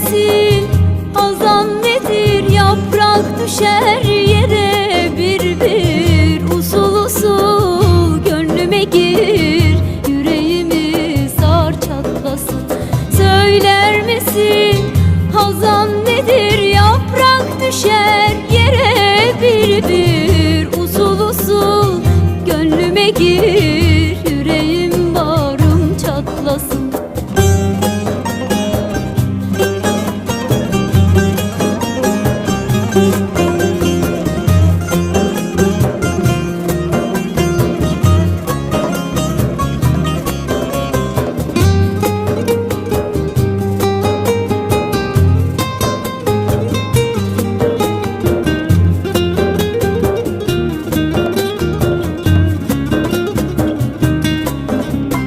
bilirsin Hazan nedir? Yaprak düşer yere bir bir. Usul usul gönlüme gir yüreğimi sar çatlasın. Söyler misin hazan nedir? Yaprak düşer yere bir bir. Usul usul gönlüme gir